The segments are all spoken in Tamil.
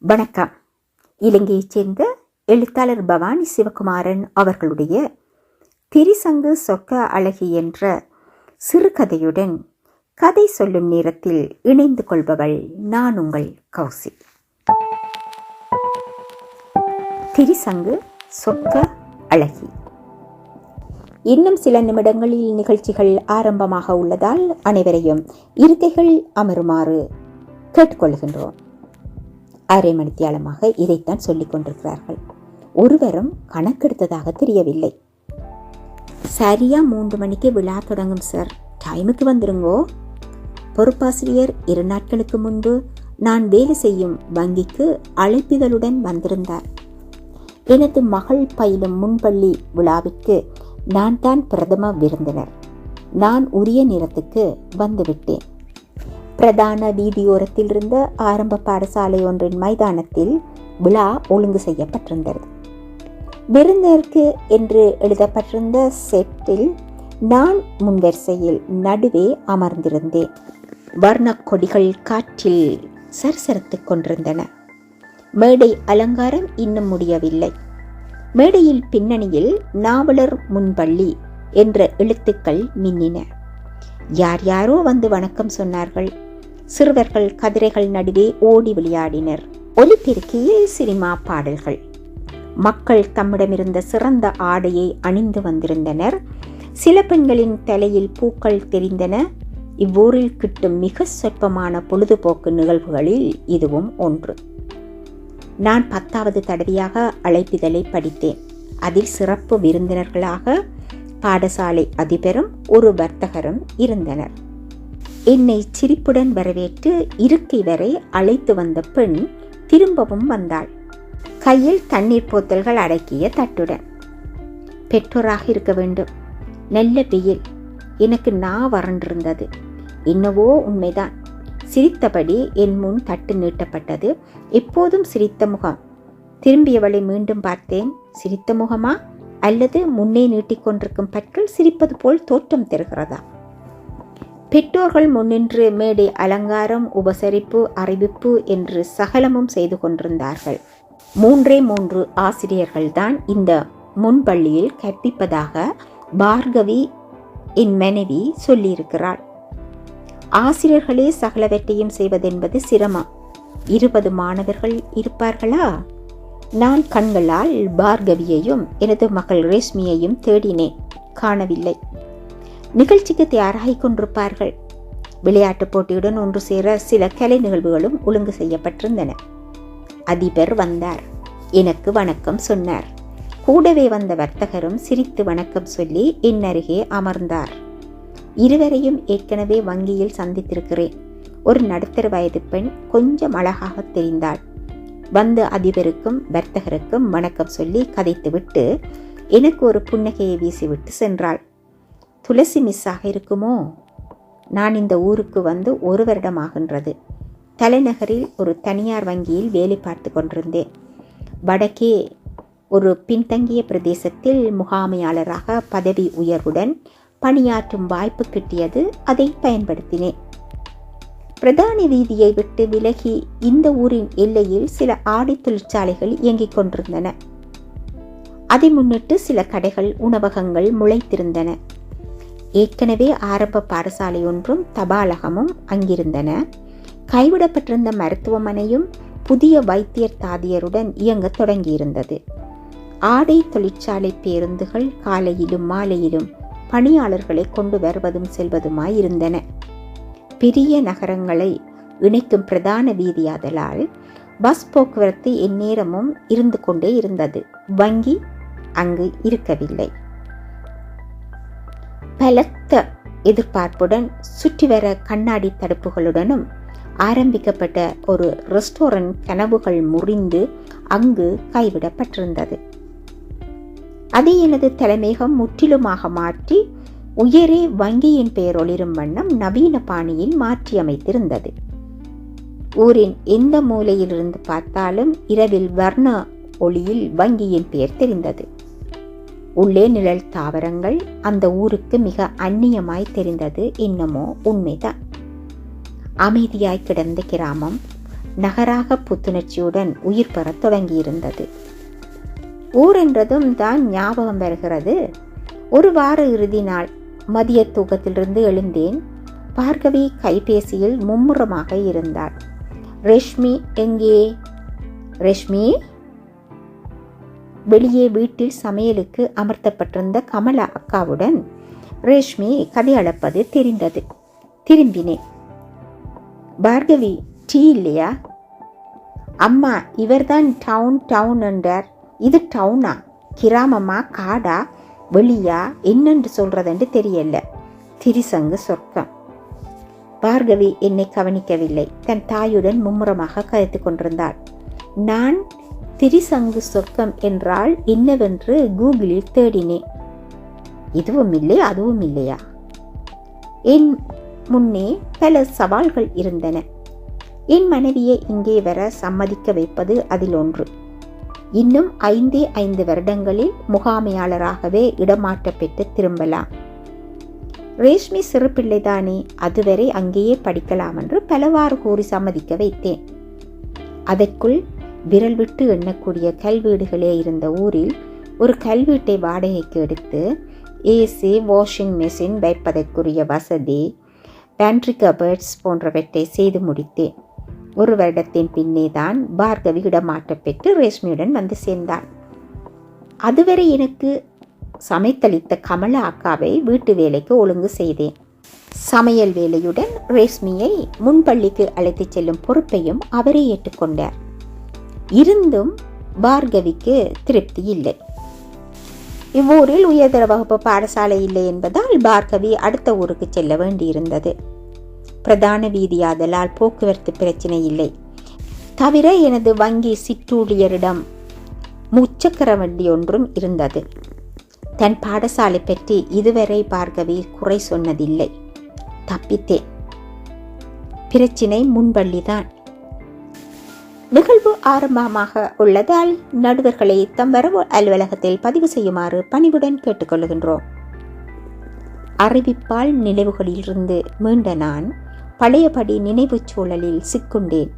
வணக்கம். இலங்கையைச் சேர்ந்த எழுத்தாளர் பவானி சிவகுமாரன் அவர்களுடைய திரிசங்கு சொக்க அழகி என்ற சிறுகதையுடன் கதை சொல்லும் நேரத்தில் இணைந்து கொள்பவள் நான் உங்கள் கௌசி. திரிசங்கு சொக்க அழகி. இன்னும் சில நிமிடங்களில் நிகழ்ச்சிகள் ஆரம்பமாக உள்ளதால் அனைவரையும் இருக்கைகள் அமருமாறு கேட்டுக்கொள்கின்றோம். அரை மணித்தியாலமாக இதைத்தான் சொல்லிக் கொண்டிருக்கிறார்கள். ஒருவரும் கணக்கெடுத்ததாக தெரியவில்லை. சரியா மூன்று மணிக்கு விழா தொடங்கும் சார். டைமுக்கு வந்துருங்கோ. பொறுப்பாசிரியர் இரு நாட்களுக்கு முன்பு நான் வேலை செய்யும் வங்கிக்கு அழைப்பிதழுடன் வந்திருந்தார். எனது மகள் பயிலும் முன்பள்ளி விழாவிற்கு நான் தான் பிரதம விருந்தினர். நான் உரிய நேரத்துக்கு வந்துவிட்டேன். பிரதான வீதியோரத்தில் இருந்த ஆரம்ப பாடசாலை ஒன்றின் மைதானத்தில் விழா ஒழுங்கு செய்யப்பட்டிருந்தது. விருந்தருக்கு என்று எழுதப்பட்டிருந்த செட்டில் நான் முன்வரிசையில் நடுவே அமர்ந்திருந்தேன். வர்ணக் கொடிகள் காற்றில் சரசரத்துக் கொண்டிருந்தன. மேடை அலங்காரம் இன்னும் முடியவில்லை. மேடையில் பின்னணியில் நாவலர் முன்பள்ளி என்ற எழுத்துக்கள் மின்னின. யார் யாரோ வந்து வணக்கம் சொன்னார்கள். சிறுவர்கள் கதிரைகள் நடுவே ஓடி விளையாடினர். ஒலிபெருக்கியில் சினிமா பாடல்கள். மக்கள் தம்மிடமிருந்த சிறந்த ஆடையை அணிந்து வந்திருந்தனர். சில பெண்களின் தலையில் பூக்கள் தெரிந்தன. இவ்வூரில் கிட்டும் மிக சொற்பமான பொழுதுபோக்கு நிகழ்வுகளில் இதுவும் ஒன்று. நான் பத்தாவது தடவையாக அழைப்பிதழை படித்தேன். அதில் சிறப்பு விருந்தினர்களாக பாடசாலை அதிபரும் ஒரு வர்த்தகரும் இருந்தனர். என்னை சிரிப்புடன் வரவேற்று இருக்கை வரை அழைத்து வந்த பெண் திரும்பவும் வந்தாள். கையில் தண்ணீர் போத்தல்கள் அடக்கிய தட்டுடன். பெற்றோராக இருக்க வேண்டும். நல்ல வெயில். எனக்கு நான் வறண்டிருந்தது. என்னவோ உண்மைதான் சிரித்தபடி என் முன் தட்டு நீட்டப்பட்டது. எப்போதும் சிரித்த முகம். திரும்பியவளை மீண்டும் பார்த்தேன். சிரித்த முகமா? அல்லது முன்னே நீட்டிக்கொண்டிருக்கும் பற்கள் சிரிப்பது போல் தோற்றம் தருகிறதா? பெற்றோர்கள் முன்னின்று மேடை அலங்காரம் உபசரிப்பு அறிவிப்பு என்று சகலமும் செய்து கொண்டிருந்தார்கள். மூன்றே மூன்று ஆசிரியர்கள்தான் இந்த முன்பள்ளியில் கற்பிப்பதாக பார்கவி என் மனைவி சொல்லியிருக்கிறாள். ஆசிரியர்களே சகலவற்றையும் செய்வதென்பது சிரமம். இருபது மாணவர்கள் இருப்பார்களா? நான் கண்களால் பார்கவியையும் எனது மகள் ரேஷ்மியையும் தேடினேன். காணவில்லை. நிகழ்ச்சிக்கு தயாராகி கொண்டிருப்பார்கள். விளையாட்டுப் போட்டியுடன் ஒன்று சேர சில கலை நிகழ்வுகளும் ஒழுங்கு செய்யப்பட்டிருந்தன. அதிபர் வந்தார். எனக்கு வணக்கம் சொன்னார். கூடவே வந்த வர்த்தகரும் சிரித்து வணக்கம் சொல்லி என் அருகே அமர்ந்தார். இருவரையும் ஏற்கனவே வங்கியில் சந்தித்திருக்கிறேன். ஒரு நடுத்தர வயது பெண் கொஞ்சம் அழகாக தெரிந்தாள். வந்த அதிபருக்கும் வர்த்தகருக்கும் வணக்கம் சொல்லி கதைத்துவிட்டு எனக்கு ஒரு புன்னகையை வீசிவிட்டு சென்றாள். துளசி மிஸ்ஸாக இருக்குமோ? நான் இந்த ஊருக்கு வந்து ஒரு வருடமாகின்றது. தலைநகரில் ஒரு தனியார் வங்கியில் வேலை பார்த்து கொண்டிருந்தேன். வடக்கே ஒரு பின்தங்கிய பிரதேசத்தில் முகாமையாளராக பதவி உயர்வுடன் பணியாற்றும் வாய்ப்பு கிட்டியது அதை பயன்படுத்தினேன். பிரதான வீதியை விட்டு விலகி இந்த ஊரின் எல்லையில் சில ஆடை தொழிற்சாலைகள் இயங்கிக் கொண்டிருந்தன. அதை முன்னிட்டு சில கடைகள் உணவகங்கள் முளைத்திருந்தன. ஏற்கனவே ஆரம்ப பாடசாலை ஒன்றும் தபாலகமும் அங்கிருந்தன. கைவிடப்பட்டிருந்த மருத்துவமனையும் புதிய வைத்தியர் தாதியருடன் இயங்க தொடங்கியிருந்தது. ஆடை தொழிற்சாலை பேருந்துகள் காலையிலும் மாலையிலும் பணியாளர்களை கொண்டு வருவதும் செல்வதுமாய் இருந்தன பெரிய நகரங்களை இணைக்கும் பிரதான வீதியாதலால் பஸ் போக்குவரத்து எந்நேரமும் இருந்து கொண்டே இருந்தது. வங்கி அங்கு இருக்கவில்லை. பலத்த எதிர்பார்ப்புடன் சுற்றி வர கண்ணாடி தடுப்புகளுடனும் ஆரம்பிக்கப்பட்ட ஒரு ரெஸ்டாரண்ட் கனவுகள் முறிந்து அங்கு கைவிடப்பட்டிருந்தது. அதை எனது தலைமையகம் முற்றிலுமாக மாற்றி உயரே வங்கியின் பெயர் ஒளிரும் வண்ணம் நவீன பாணியில் மாற்றி அமைத்திருந்தது ஊரின் எந்த மூலையிலிருந்து பார்த்தாலும் இரவில் வர்ண ஒளியில் வங்கியின் பெயர் தெரிந்தது. உள்ளே நிழல் தாவரங்கள் அந்த ஊருக்கு மிக அந்நியமாய் தெரிந்தது என்னமோ உண்மைதான். அமைதியாய் கிடந்த கிராமம் நகராக புத்துணர்ச்சியுடன் உயிர் பெறத் தொடங்கியிருந்தது. ஊர் என்றதும் தான் ஞாபகம் வருகிறது. ஒரு வார இறுதி நாள் மதிய தூக்கத்திலிருந்து எழுந்தேன். பார்கவி கைபேசியில் மும்முரமாக இருந்தாள். ரேஷ்மி எங்கே? ரேஷ்மி வெளியே வீட்டில் சமையலுக்கு அமர்த்தப்பட்டிருந்த கமலா அக்காவுடன் ரேஷ்மி கதையளப்பது தெரிந்தது. திரும்பினேன். பார்கவி டீ இல்லையா? அம்மா இவர்தான் டவுன் டவுன் என்றார். இது டவுனா? கிராமமா காடா வெளியா? என்னென்று சொல்றதென்று தெரியல. திரிசங்கு சொர்க்கம். பார்கவி என்னை கவனிக்கவில்லை. தன் தாயுடன் மும்முரமாக கருத்து கொண்டிருந்தாள். நான் திரிசங்கு சொர்க்கம் என்றால் என்னவென்று கூகுளில் தேடினேன். இதுவும் இல்லை அதுவும் இல்லையா என் முன்னே பல சவால்கள் இருந்தன. என் மனைவியை இங்கே வர சம்மதிக்க வைப்பது அதில் ஒன்று. இன்னும் ஐந்தே ஐந்து வருடங்களில் முகாமையாளராகவே இடமாற்ற பெற்று திரும்பலாம். ரேஷ்மி சிறு பிள்ளைதானே அதுவரை அங்கேயே படிக்கலாம் என்று பலவாறு கூறி சம்மதிக்க வைத்தேன். அதற்குள் விரல் விட்டு எண்ணக்கூடிய கல்வீடுகளே இருந்த ஊரில் ஒரு கல்வீட்டை வாடகைக்கு எடுத்து ஏசி வாஷிங் மெஷின் வைப்பதற்குரிய வசதி பேண்ட்ரி கபர்ட்ஸ் போன்றவற்றை செய்து முடித்தேன். ஒரு வருடத்தின் பின்னே தான் பார்கவி இடமாற்றம் பெற்று ரேஷ்மியுடன் வந்து சேர்ந்தான். அதுவரை எனக்கு சமைத்தளித்த கமலா அக்காவை வீட்டு வேலைக்கு ஒழுங்கு செய்தேன். சமையல் வேலையுடன் ரேஷ்மியை முன்பள்ளிக்கு அழைத்துச் செல்லும் பொறுப்பையும் அவரே ஏற்றுக்கொண்டார். இருந்தும் பார்கவிக்கு திருப்தி இல்லை. இவ்வூரில் உயர்தர வகுப்பு பாடசாலை இல்லை என்பதால் பார்கவி அடுத்த ஊருக்கு செல்ல வேண்டியிருந்தது. பிரதான வீதியாதலால் போக்குவரத்து பிரச்சனை இல்லை. தவிர எனது வங்கி சிற்றூழியரிடம் முச்சக்கர வண்டி ஒன்றும் இருந்தது. தன் பாடசாலை பற்றி இதுவரை பார்கவி குறை சொன்னதில்லை. தப்பித்தேன். பிரச்சினை முன்பள்ளிதான். நிகழ்வு ஆரம்பமாக உள்ளதால் நடுவர்களை தம் வரவு அலுவலகத்தில் பதிவு செய்யுமாறு பணிவுடன் கேட்டுக்கொள்கின்றோம் அறிவிப்பால் நினைவுகளிலிருந்து மீண்ட நான் பழையபடி நினைவுச் சூழலில் சிக்குண்டேன்.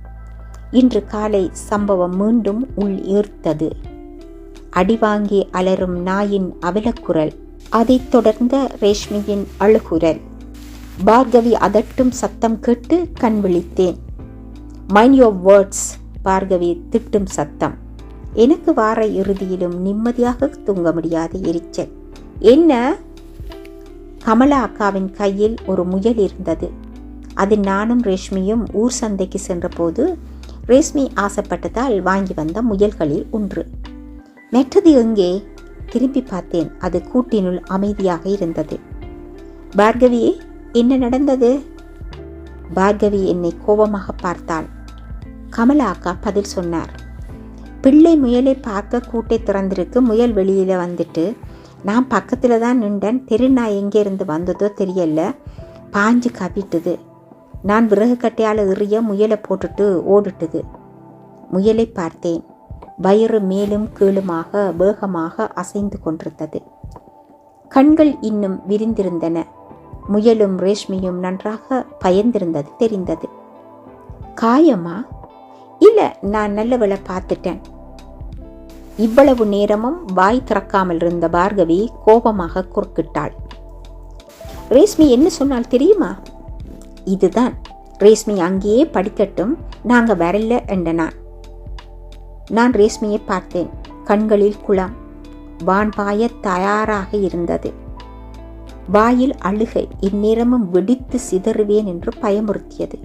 இன்று காலை சம்பவம் மீண்டும் உள் ஈர்த்தது. அடிவாங்கி அலரும் நாயின் அவலக்குரல் அதைத் தொடர்ந்த ரேஷ்மியின் அழுகுரல். பார்கவி அதட்டும் சத்தம் கேட்டு கண் விழித்தேன். மைண்ட் யோர் வேர்ட்ஸ் பார்கவி திட்டும் சத்தம். எனக்கு வார இறுதியிலும் நிம்மதியாக தூங்க முடியாத எரிச்சல். என்ன? கமலா அக்காவின் கையில் ஒரு முயல் இருந்தது. அது நானும் ரேஷ்மியும் ஊர் சந்தைக்கு சென்றபோது ரேஷ்மி ஆசைப்பட்டதால் வாங்கி வந்த முயல்களில் ஒன்று. மெற்றது எங்கே? திரும்பி பார்த்தேன். அது கூட்டினுள் அமைதியாக இருந்தது. பார்கவி என்ன நடந்தது? பார்கவி என்னை கோபமாக பார்த்தாள். கமலா அக்கா பதில் சொன்னார். பிள்ளை முயலை பார்க்க கூட்டை திறந்திருக்கு முயல் வெளியில் வந்துட்டு நான் பக்கத்தில் தான் நின்றேன் தெருநாய் எங்கேருந்து வந்ததோ தெரியல பாஞ்சு கவிட்டுது. நான் விறகு கட்டையால் எறிய முயலை போட்டுட்டு ஓடிட்டுது. முயலை பார்த்தேன். வயிறு மேலும் கீழுமாக வேகமாக அசைந்து கொண்டிருந்தது. கண்கள் இன்னும் விரிந்திருந்தன. முயலும் ரேஷ்மியும் நன்றாக பயந்திருந்தது தெரிந்தது. காயமா இல்லை நான் நல்லவளை பார்த்துட்டேன். இவ்வளவு நேரமும் வாய் திறக்காமல் இருந்த பார்கவி கோபமாக குறுக்கிட்டாள். ரேஷ்மி என்ன சொன்னால் தெரியுமா? இதுதான். ரேஷ்மி அங்கேயே படிக்கட்டும் நாங்கள் வரல என்ற நான் நான் ரேஷ்மியை பார்த்தேன். கண்களில் குளம். வான் பாய தயாராக இருந்தது. வாயில் அழுகை இந்நேரமும் வெடித்து சிதறுவேன் என்று பயமுறுத்தியது.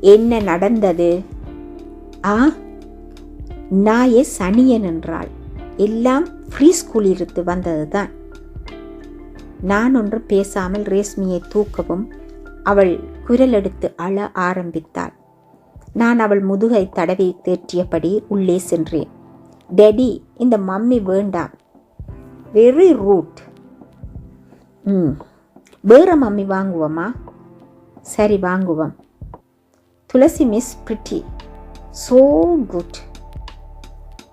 என்ன நடந்தது? ஆ? நாயே சனியன் என்றாள். எல்லாம் ஃப்ரீ ஸ்கூலிலிருந்து வந்ததுதான். நான் ஒன்று பேசாமல் ரேஷ்மியை தூக்கவும் அவள் குரல் எடுத்து அழ ஆரம்பித்தாள். நான் அவள் முதுகை தடவி தேற்றியபடி உள்ளே சென்றேன். டெடி இந்த மம்மி வேண்டாம். வெரி ரூட் ம். வேற மம்மி வாங்குவோமா? சரி வாங்குவோம். Tulasi miss pretty so good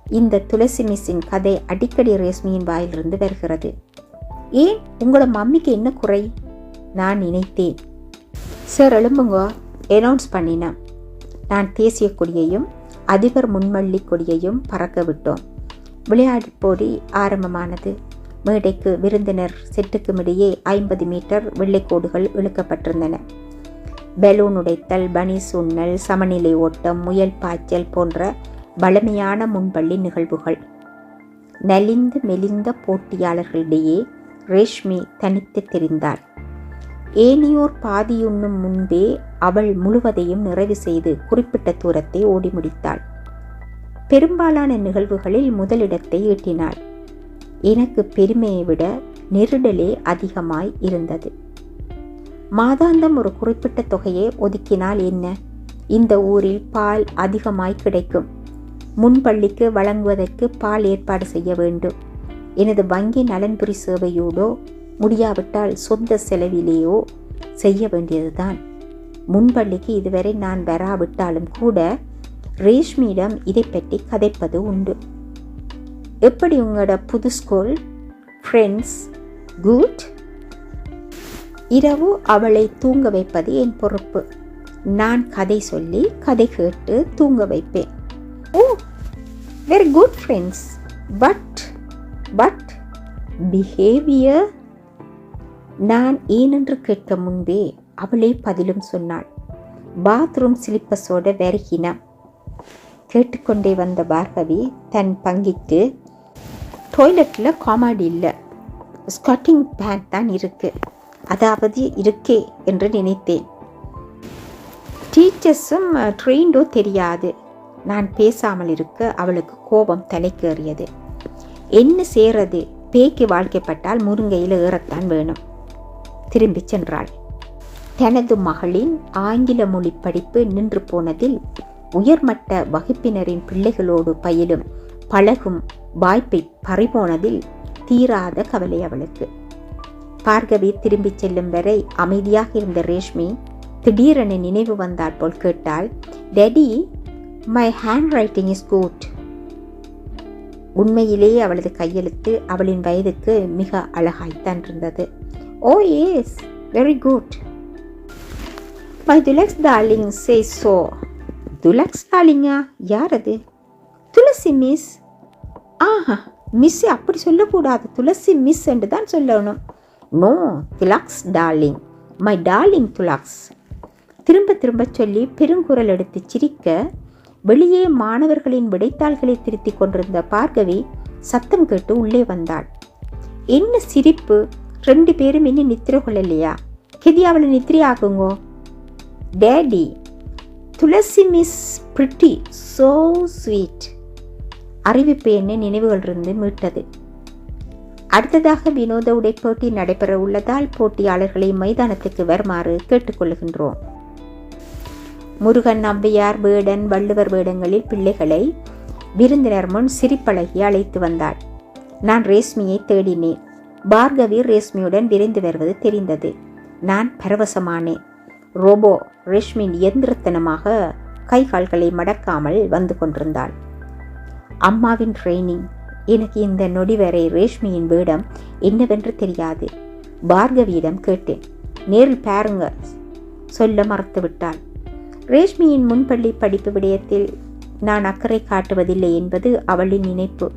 இந்த துளசி மிஸ்ஸின் கதை அடிக்கடி ரேஷ்மியின் வாயிலிருந்து வருகிறது. ஏன் உங்களோட மம்மிக்கு என்ன குறை? நான் நினைத்தேன். சார் எழும்புங்க. அனௌன்ஸ் பண்ணினேன். நான் தேசிய கொடியையும் அதிபர் முன்மல்லி கொடியையும் பறக்க விட்டோம். விளையாட்டு போடி ஆரம்பமானது. மேடைக்கு விருந்தினர் செட்டுக்கும் இடையே ஐம்பது மீட்டர் வெள்ளைக்கோடுகள் இழுக்கப்பட்டிருந்தன. பெலூன் உடைத்தல் பனி சுண்ணல் சமநிலை ஓட்டம் முயல் பாய்ச்சல் போன்ற வளமையான முன்பள்ளி நிகழ்வுகள். நலிந்து மெலிந்த போட்டியாளர்களிடையே ரேஷ்மி தனித்து தெரிந்தாள். ஏனியோர் பாதியுண்ணும் முன்பே அவள் முழுவதையும் நிறைவு செய்து குறிப்பிட்ட தூரத்தை ஓடி முடித்தாள். பெரும்பாலான நிகழ்வுகளில் முதலிடத்தை ஈட்டினாள். எனக்கு பெருமையை விட நெருடலே அதிகமாய் இருந்தது. மாதாந்தம் ஒரு குறிப்பிட்ட தொகையை ஒதுக்கினால் என்ன? இந்த ஊரில் பால் அதிகமாய் கிடைக்கும். முன்பள்ளிக்கு வழங்குவதற்கு பால் ஏற்பாடு செய்ய வேண்டும். எனது வங்கி நலன்புரி சேவையோடோ முடியாவிட்டால் சொந்த செலவிலேயோ செய்ய வேண்டியதுதான். முன்பள்ளிக்கு இதுவரை நான் வராவிட்டாலும் கூட ரேஷ்மியிடம் இதை பற்றி கதைப்பது உண்டு. எப்படி உங்களோட புது ஸ்கூல்? ஃப்ரெண்ட்ஸ் குட் இரவு அவளை தூங்க வைப்பது என் பொறுப்பு. நான் கதை சொல்லி கதை கேட்டு தூங்க வைப்பேன். ஓ very good friends but but behaviour நான் ஏனென்று கேட்க முன்பே அவளே பதிலும் சொன்னாள். பாத்ரூம் ஸ்லிப்பஸோட வெறுகினம் கேட்டுக்கொண்டே வந்த பார்கவி தன் பங்கிக்கு டாய்லெட்டில் காமெடி இல்லை. ஸ்கட்டிங் பேண்ட் தான் இருக்குது அதாவது இருக்கே என்று நினைத்தேன். டீச்சர்ஸும் ட்ரெயின்டோ தெரியாது. நான் பேசாமல் இருக்க அவளுக்கு கோபம் தலைக்கேறியது. என்ன செய்கிறது பேய்க்கு வாழ்க்கைப்பட்டால் முருங்கையில் ஏறத்தான் வேணும். திரும்பி சென்றாள். தனது மகளின் ஆங்கில மொழி படிப்பு நின்று போனதில் உயர்மட்ட வகுப்பினரின் பிள்ளைகளோடு பயிலும் பழகும் வாய்ப்பை பறிபோனதில் தீராத கவலை அவளுக்கு. பார்கவி திரும்பிச் செல்லும் வரை அமைதியாக இருந்த ரேஷ்மி திடீரென நினைவு வந்தால் போல் கேட்டால் daddy my handwriting is good உண்மையிலேயே அவளது கையெழுத்து அவளின் வயதுக்கு மிக அழகாய்த்தான் இருந்தது. ஓ yes very good my Tulax darling say so Tulax டார்லிங்கா யார் அது? துளசி மிஸ் ஆஹா மிஸ் அப்படி சொல்லக்கூடாது. துளசி மிஸ் என்று தான் சொல்லணும். No Tilax darling. My darling Tulax. திரும்ப திரும்ப சொல்லி பெருங்குரல் எடுத்து சிரிக்க வெளியே மாணவர்களின் விடைத்தாள்களை திருத்திக் கொண்டிருந்த பார்கவி சத்தம் கேட்டு உள்ளே வந்தாள். என்ன சிரிப்பு? ரெண்டு பேரும் இன்னும் நித்திர கொள்ளலையா? கெதி அவளை நித்திரை ஆகுங்கோ daddy Tulasi miss pretty so sweet அறிவிப்பு என்ன நினைவுகளிலிருந்து மீட்டது. அடுத்ததாக வினோத உடைப்போட்டி நடைபெற உள்ளதால் போட்டியாளர்களை மைதானத்துக்கு வருமாறு கேட்டுக்கொள்கின்றோம். முருகன் நம்பியார் வேடன் வள்ளுவர் வேடங்களில் பிள்ளைகளை விருந்தினர் முன் சிரிப்பழகி அழைத்து வந்தாள். நான் ரேஷ்மியை தேடினேன். பார்கவி ரேஷ்மியுடன் விரைந்து வருவது தெரிந்தது. நான் பரவசமானேன். ரோபோ ரேஷ்மின் இயந்திரத்தனமாக கை கால்களை மடக்காமல் வந்து கொண்டிருந்தாள். அம்மாவின் ட்ரெய்னிங் எனக்கு இந்த நொடி வரை ரேஷ்மியின் வேடம் என்னவென்று தெரியாது. பார்கவியிடம் கேட்டேன். நேரில் பாருங்க. சொல்ல மறுத்துவிட்டாள். ரேஷ்மியின் முன்பள்ளி படிப்பு விடயத்தில் நான் அக்கறை காட்டுவதில்லை என்பது அவளின் நினைப்பு.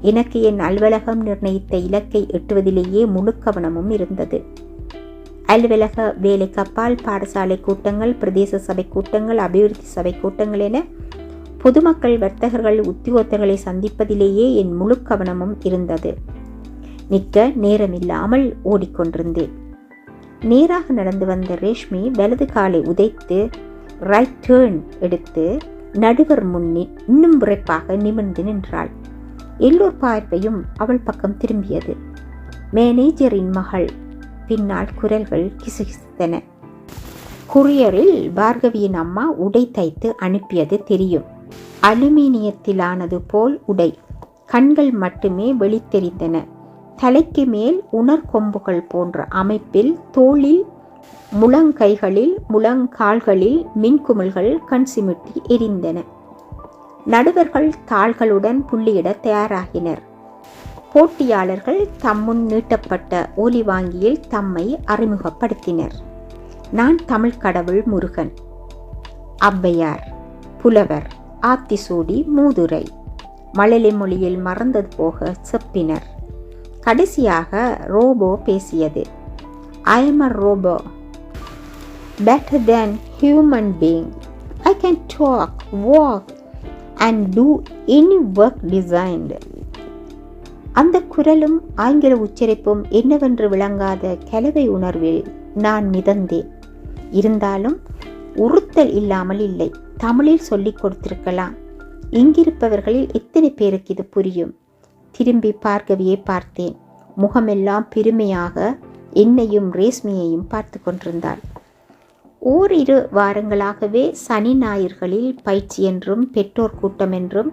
எனக்கு என் அலுவலகம் நிர்ணயித்த இலக்கை எட்டுவதிலேயே முழு கவனமும் இருந்தது. அலுவலக வேலைக்கப்பால் பாடசாலை கூட்டங்கள் பிரதேச சபை கூட்டங்கள் அபிவிருத்தி சபை கூட்டங்கள் என பொதுமக்கள் வர்த்தகர்கள் உத்தியோகத்தர்களை சந்திப்பதிலேயே என் முழு கவனமும் இருந்தது. நிற்க நேரமில்லாமல் ஓடிக்கொண்டிருந்தேன். நேராக நடந்து வந்த ரேஷ்மி வலது காலை உதைத்து ரைட் டேர்ன் எடுத்து நடுவர் முன்னே இன்னும் விரைப்பாக நிமிர்ந்து நின்றாள். எல்லோர் பார்வையும் அவள் பக்கம் திரும்பியது. மேனேஜரின் மகள். பின்னால் குரல்கள் கிசுகிசுத்தன. குரியரில் பார்கவியின் அம்மா உடை தைத்து அனுப்பியது தெரியும். அலுமினியத்திலானது போல் உடை. கண்கள் மட்டுமே வெளித்தெரிந்தன. தலைக்கு மேல் உணர்கொம்புகள் போன்ற அமைப்பில் தோளில் முழங்கைகளில் முழங்கால்களில் மின்குமிழ்கள் கண் சிமிட்டி எரிந்தன. நடுவர்கள் தாள்களுடன் புள்ளியிட தயாராகினர். போட்டியாளர்கள் தம்முன் நீட்டப்பட்ட ஒலி வாங்கியில் தம்மை அறிமுகப்படுத்தினர். நான் தமிழ் கடவுள் முருகன். ஔவையார். புலவர். ஆத்திசூடி மூதுரை. மழலை மொழியில் மறந்தது போக செப்பினர். கடைசியாக ரோபோ பேசியது. I am a robot better than human being. I can talk walk and do any work designed அந்த குரலும் ஆங்கில உச்சரிப்பும் என்னவென்று விளங்காத கலவை உணர்வில் நான் மிதந்தேன். இருந்தாலும் உறுத்தல் இல்லாமல் இல்லை. தமிழில் சொல்லிக் கொடுத்திருக்கலாம். இங்கிருப்பவர்களில் எத்தனை பேருக்கு இது புரியும். திரும்பி பார்கவியை பார்த்தேன். முகமெல்லாம் பெருமையாக என்னையும் ரேஷ்மியையும் பார்த்து கொண்டிருந்தாள். ஓரிரு வாரங்களாகவே சனி ஞாயிற்களில் பயிற்சி என்றும் பெற்றோர் கூட்டம் என்றும்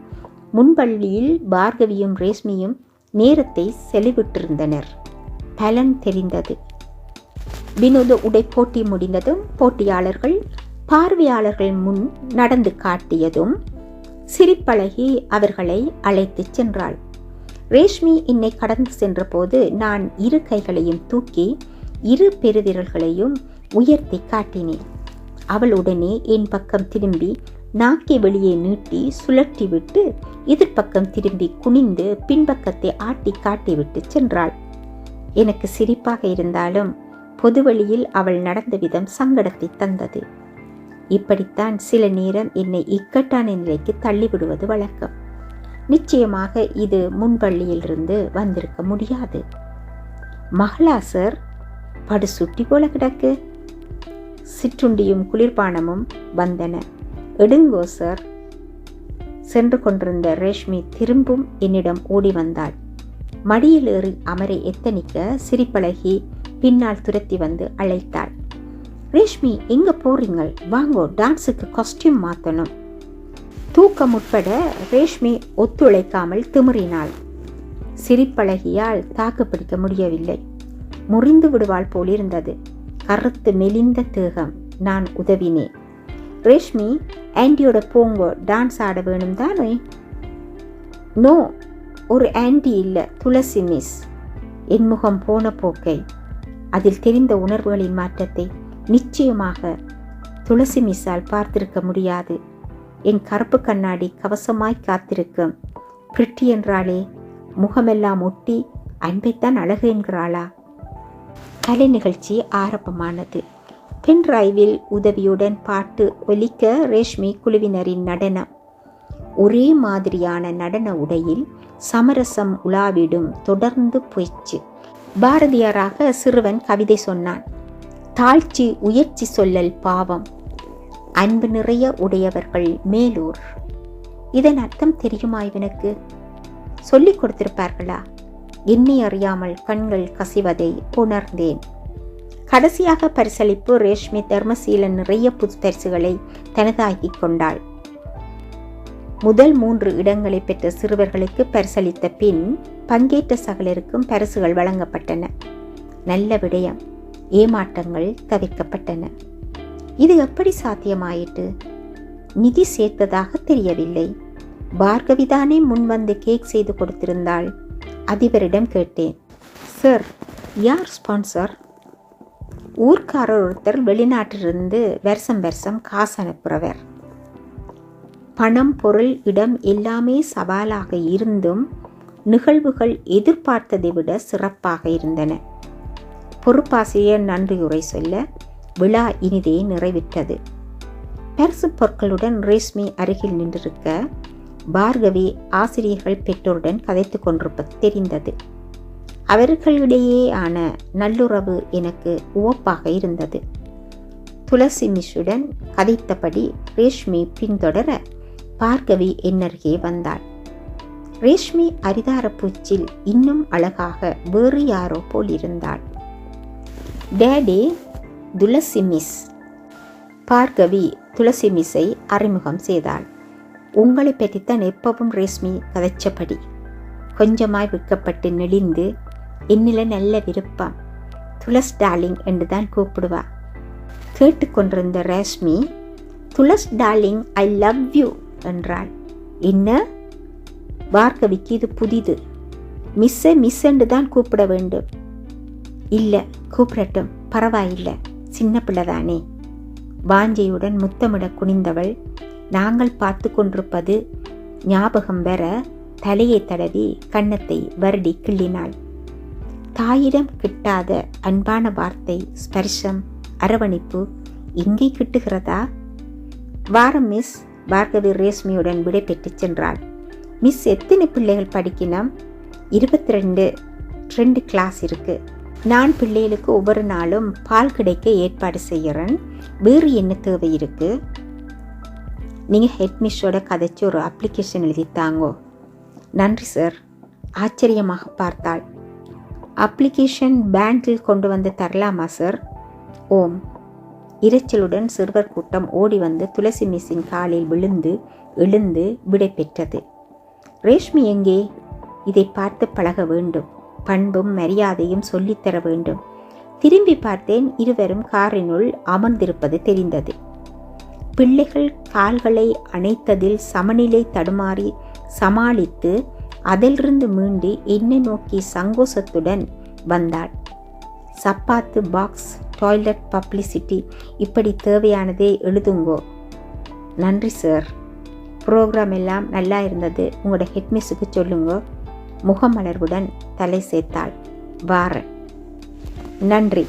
முன்பள்ளியில் பார்கவியும் ரேஷ்மியும் நேரத்தை செலவிட்டிருந்தனர். பலன் தெரிந்தது. வினோத உடை போட்டி முடிந்ததும் போட்டியாளர்கள் பார்வையாளர்கள் முன் நடந்து காட்டியதும் சிரிப்பழகி அவர்களை அழைத்துச் சென்றாள். ரேஷ்மி என்னை கடந்து சென்றபோது நான் இரு கைகளையும் தூக்கி இரு பெருவிரல்களையும் உயர்த்தி காட்டினேன். அவள் உடனே என் பக்கம் திரும்பி நாக்கை வெளியே நீட்டி சுழட்டி விட்டு எதிர்ப்பக்கம் திரும்பி குனிந்து பின்பக்கத்தை ஆட்டி காட்டிவிட்டு சென்றாள். எனக்கு சிரிப்பாக இருந்தாலும் பொதுவெளியில் அவள் நடந்த விதம் சங்கடத்தை தந்தது. இப்படித்தான் சில நேரம் என்னை இக்கட்டான நிலைக்கு தள்ளிவிடுவது வழக்கம். நிச்சயமாக இது முன்பள்ளியிலிருந்து வந்திருக்க முடியாது. மகளா சார் படு சுட்டி போல கிடக்கு. சிற்றுண்டியும் குளிர்பானமும் வந்தன. எடுங்கோ சார் சென்று கொண்டிருந்த ரேஷ்மி திரும்பும் என்னிடம் ஓடி வந்தாள். மடியில் ஏறி அமரை எத்தனிக்க சிரிப்பழகி பின்னால் துரத்தி வந்து அழைத்தாள். ரேஷ்மி எங்க போறீங்கள்? வாங்கோ டான்ஸுக்கு காஸ்டியூம் மாத்தணும். தூக்கம் உட்பட ரேஷ்மி ஒத்துழைக்காமல் திமிறினாள். சிரிப்பழகியால் தாக்கு பிடிக்க முடியவில்லை. முறிந்து விடுவாள் போலிருந்தது. கருத்து மெலிந்த தேகம். நான் உதவினேன் ரேஷ்மி ஆண்டியோட போங்கோ டான்ஸ் ஆட வேணும் தானே? நோ ஒரு ஆண்டி இல்லை துளசி மிஸ். என் முகம் போன போக்கை. அதில் தெரிந்த உணர்வுகளின் மாற்றத்தை. நிச்சயமாக துளசி மிஸ்ஸால் பார்த்திருக்க முடியாது. என் கருப்பு கண்ணாடி கவசமாய் காத்திருக்கும். பிரிட்டி என்றாளே முகமெல்லாம் ஒட்டி அன்பைத்தான் அழகு என்கிறாளா? கலை நிகழ்ச்சி ஆரம்பமானது. பென் டிரைவில் உதவியுடன் பாட்டு ஒலிக்க ரேஷ்மி குழுவினரின் நடனம். ஒரே மாதிரியான நடன உடையில் சமரசம் உலாவிடும் தொடர்ந்து போயிச்சு பாரதியாராக சிறுவன் கவிதை சொன்னான். தாழ்ச்சி உயர்ச்சி சொல்லல் பாவம். அன்பு நிறைய உடையவர்கள் மேலூர். இதன் அர்த்தம் தெரியுமா இவனுக்கு? சொல்லிக் கொடுத்திருப்பார்களா? என்னை அறியாமல் கண்கள் கசிவதை உணர்ந்தேன். கடைசியாக பரிசளிப்பு ரேஷ்மி தர்மசீலன் நிறைய புதுப்பரிசுகளை தனதாக்கிக் கொண்டாள். முதல் மூன்று இடங்களை பெற்ற சிறுவர்களுக்கு பரிசளித்த பின் பங்கேற்ற சகலருக்கும் பரிசுகள் வழங்கப்பட்டன. நல்ல விடயம். ஏமாற்றங்கள் தவிர்க்கப்பட்டன. இது எப்படி சாத்தியமாயிற்று? நிதி சேர்த்ததாக தெரியவில்லை. பார்கவிதானே முன்வந்து கேக் செய்து கொடுத்திருந்தாள். அதிபரிடம் கேட்டேன். சார் யார் ஸ்பான்சர்? ஊர்க்காரர் ஒருத்தர் வெளிநாட்டிலிருந்து வருஷம் வருஷம் காசு அனுப்புகிறவர் பணம் பொருள் இடம் எல்லாமே சவாலாக இருந்தும் நிகழ்வுகள் எதிர்பார்த்ததை விட சிறப்பாக இருந்தன. பொறுப்பாசிரியர் நன்றியுரை சொல்ல விழா இனிதே நிறைவிட்டது. பரிசு பொருட்களுடன் ரேஷ்மி அருகில் நின்றிருக்க பார்கவி ஆசிரியர்கள் பெற்றோருடன் கதைத்து கொண்டிருப்பது தெரிந்தது. அவர்களிடையே ஆன நல்லுறவு எனக்கு உவப்பாக இருந்தது. துளசி மிஷுடன் கதைத்தபடி ரேஷ்மி பின்தொடர பார்கவி என்னருகே வந்தாள். ரேஷ்மி அரிதார பூச்சில் இன்னும் அழகாக வேறு யாரோ போல் இருந்தாள். டேடி துளசி மிஸ் பார்கவி துளசி மிஸ்ஸை அறிமுகம் செய்தாள். உங்களை பற்றித்தான் எப்பவும் ரேஷ்மி கதைச்சபடி. கொஞ்சமாய் விற்கப்பட்டு நெளிந்து என்னில நல்ல விருப்பம். துளஸ் டார்லிங் என்று தான் கூப்பிடுவா கேட்டுக்கொண்டிருந்த Reshmi Tulas darling I love you என்றாள். என்ன? பார்கவிக்கு இது புதிது. மிஸ்ஸை மிஸ் என்று தான் கூப்பிட வேண்டும். இல்லை கூப்பிடட்டும் பரவாயில்லை சின்ன பிள்ளைதானே வாஞ்சையுடன் முத்தமிட குனிந்தவள் நாங்கள் பார்த்து கொண்டிருப்பது ஞாபகம் வர தலையை தடவி கன்னத்தை வருடி கிள்ளினாள். தாயிடம் கிட்டாத அன்பான வார்த்தை ஸ்பர்ஷம் அரவணைப்பு இங்கே கிட்டுகிறதா வாரம் மிஸ். பார்கவி ரேஷ்மியுடன் விடை பெற்று சென்றாள். மிஸ் எத்தனை பிள்ளைகள் படிக்கணும் இருபத்தி ரெண்டு. ரெண்டு கிளாஸ் இருக்குது நான் பிள்ளைகளுக்கு ஒவ்வொரு நாளும் பால் கிடைக்க ஏற்பாடு செய்கிறேன். வேறு என்ன தேவை இருக்குது நீங்கள் ஹெட்மிஸ்ஸோட கதைச்சு ஒரு அப்ளிகேஷன் எழுதித்தாங்கோ நன்றி சார் ஆச்சரியமாக பார்த்தாள். அப்ளிகேஷன் பேங்கில் கொண்டு வந்து தரலாமா சார் ஓம். இரைச்சலுடன் சிறுவர் கூட்டம் ஓடி வந்து துளசி மிஸ்ஸின் காலில் விழுந்து எழுந்து விடை பெற்றது. ரேஷ்மி எங்கே? இதை பார்த்து பழக வேண்டும். பண்பும் மரியாதையும் சொல்லித்தர வேண்டும். திரும்பி பார்த்தேன் இருவரும் காரினுள் அமர்ந்திருப்பது தெரிந்தது. பிள்ளைகள் கால்களை அணைத்ததில் சமநிலை தடுமாறி சமாளித்து அதிலிருந்து மீண்டு என்னை நோக்கி சங்கோசத்துடன் வந்தாள். சப்பாத்து பாக்ஸ் டாய்லெட் பப்ளிசிட்டி இப்படி தேவையானதே எழுதுங்கோ. நன்றி சார் ப்ரோக்ராம் எல்லாம் நல்லா இருந்தது. உங்களோட ஹெட்மிஸுக்கு சொல்லுங்க. முகமலர்வுடன் தலை சேர்த்தாள். வாரன் நன்றி.